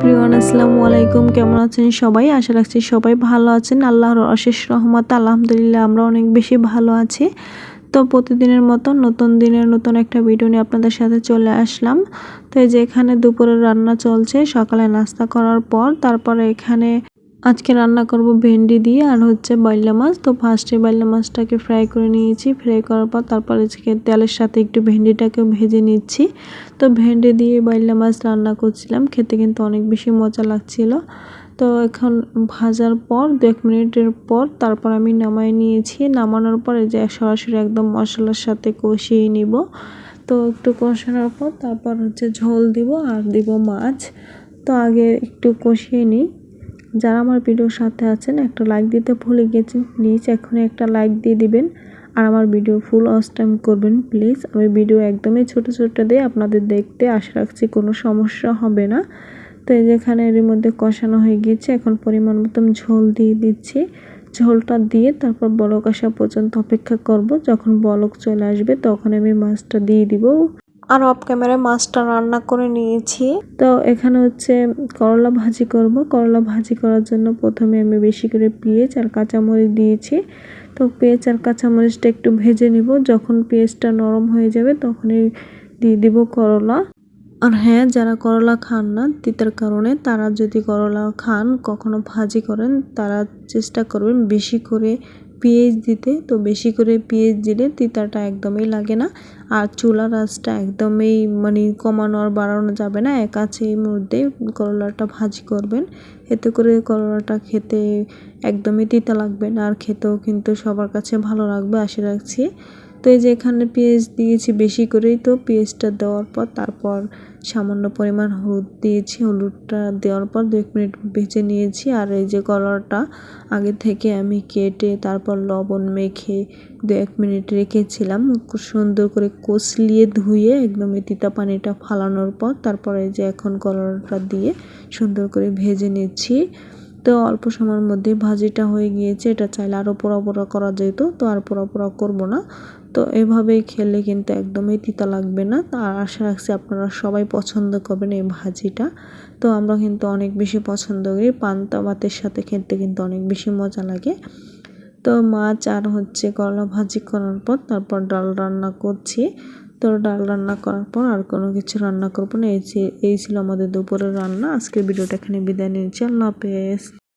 Everyone, আসসালামু আলাইকুম। কেমন আছেন সবাই? আশা রাখছি সবাই ভালো আছেন। আল্লাহর অশেষ রহমত, আলহামদুলিল্লাহ আমরা অনেক বেশি ভালো আছি। তো প্রতিদিনের মতো নতুন দিনের নতুন একটা ভিডিও নিয়ে আপনাদের সাথে চলে আসলাম। তো এই যে এখানে দুপুরের রান্না চলছে, সকালে নাস্তা করার পর, তারপরে এখানে আজকে রান্না করব ভেন্ডি দিয়ে আর হচ্ছে বাইলা মাছ। তো ফার্স্টে বাইলা মাছটাকে ফ্রাই করে নিয়েছি। ফ্রাই করার পর তারপরে আজকে তেলের সাথে একটু ভেন্ডিটাকে ভেজে নিচ্ছি। তো ভেন্ডি দিয়ে বাইলা মাছ রান্না করছিলাম। খেতে কিন্তু অনেক বেশি মজা লাগছিল। তো এখন ভাজার পর দু এক মিনিটের পর তারপর আমি নামাই নিয়েছি। নামানোর পরে যে সরাসরি একদম মশলার সাথে কষিয়ে নিব। তো একটু কষানোর পর তারপর হচ্ছে ঝোল দিব আর দিব মাছ। তো আগে একটু কষিয়ে নিই। যারা আমার ভিডিওর সাথে আছেন, একটা লাইক দিতে ভুলে গেছেন প্লিজ এখনই একটা লাইক দিয়ে দিবেন। আর আমার ভিডিও ফুল টাইম করবেন প্লিজ আমি ভিডিও একদমই ছোট ছোট দিয়ে আপনাদের দেখতে আশা রাখছি কোনো সমস্যা হবে না। তো এই যেখানে এর মধ্যে কষানো হয়ে গিয়েছে, এখন পরিমাণ মতন ঝোল দিয়ে দিচ্ছি। ঝোলটা দিয়ে তারপর বলক আসা পর্যন্ত অপেক্ষা করব। যখন বলক চলে আসবে, তখন আমি মাছটা দিয়ে দিব। আর অফ ক্যামেরায় মাছটা রান্না করে নিয়েছি। তো এখানে হচ্ছে করলা ভাজি করব। করলা ভাজি করার জন্য প্রথমে আমি বেশি করে পেঁয়াজ আর কাঁচামরিচ দিয়েছি। তো পেঁয়াজ আর কাঁচামরিচটা একটু ভেজে নিব। যখন পেঁয়াজটা নরম হয়ে যাবে তখনই দিয়ে দিব করলা। আর হ্যাঁ যারা করলা খান না, তিতার কারণে তারা যদি করলা খান, কখনো ভাজি করেন, তারা চেষ্টা করবেন বেশি করে পেঁয়াজ দিতে তো বেশি করে পেঁয়াজ দিলে তিতাটা একদমই লাগে না। আর চুলার আঁচটা একদমই মানে কমানো আর বাড়ানো যাবে না। এক আছে এর মধ্যে করলাটা ভাজি করবেন। এতে করে করলাটা খেতে একদমই তিতা লাগবে না। আর খেতেও কিন্তু সবার কাছে ভালো লাগবে, আশা রাখছি। তো এই যে এখানে পেঁয়াজ দিয়েছি বেশি করেই, তো পেঁয়াজটা দেওয়ার পর তারপর সামান্য পরিমাণ হলুদ দিয়েছি। হলুদটা দেওয়ার পর দু এক মিনিট ভেজে নিয়েছি আর এই যে কলারটা আগে থেকে আমি কেটে তারপর লবণ মেখে দু এক মিনিট রেখেছিলাম। সুন্দর করে কষলিয়ে ধুয়ে একদম তিতা পানিটা ফালানোর পর তারপরে যে এখন কলারটা দিয়ে সুন্দর করে ভেজে নিচ্ছি। তো অল্প সময়ের মধ্যে ভাজিটা হয়ে গিয়েছে, এটা চাইলে আরও পোড়া পোড়া করা যেত তো আর পোড়া পোড়া করব না। তো এভাবেই খেলে কিন্তু একদমই তিতা লাগবে না। আর আশা রাখছি আপনারা সবাই পছন্দ করবেন এই ভাজিটা। তো আমরা কিন্তু অনেক বেশি পছন্দ করি, পান্তা ভাতের সাথে খেতে কিন্তু অনেক বেশি মজা লাগে। তো মাছ আর হচ্ছে করলা ভাজি করার পর তারপর ডাল রান্না করছি। তো ডাল রান্না করার পর আর কোনো কিছু রান্না করব না। এই এই ছিল আমাদের দুপুরের রান্না। আজকের ভিডিওটা এখানে বিদায় নিয়েছি আল্লাহ হাফেজ।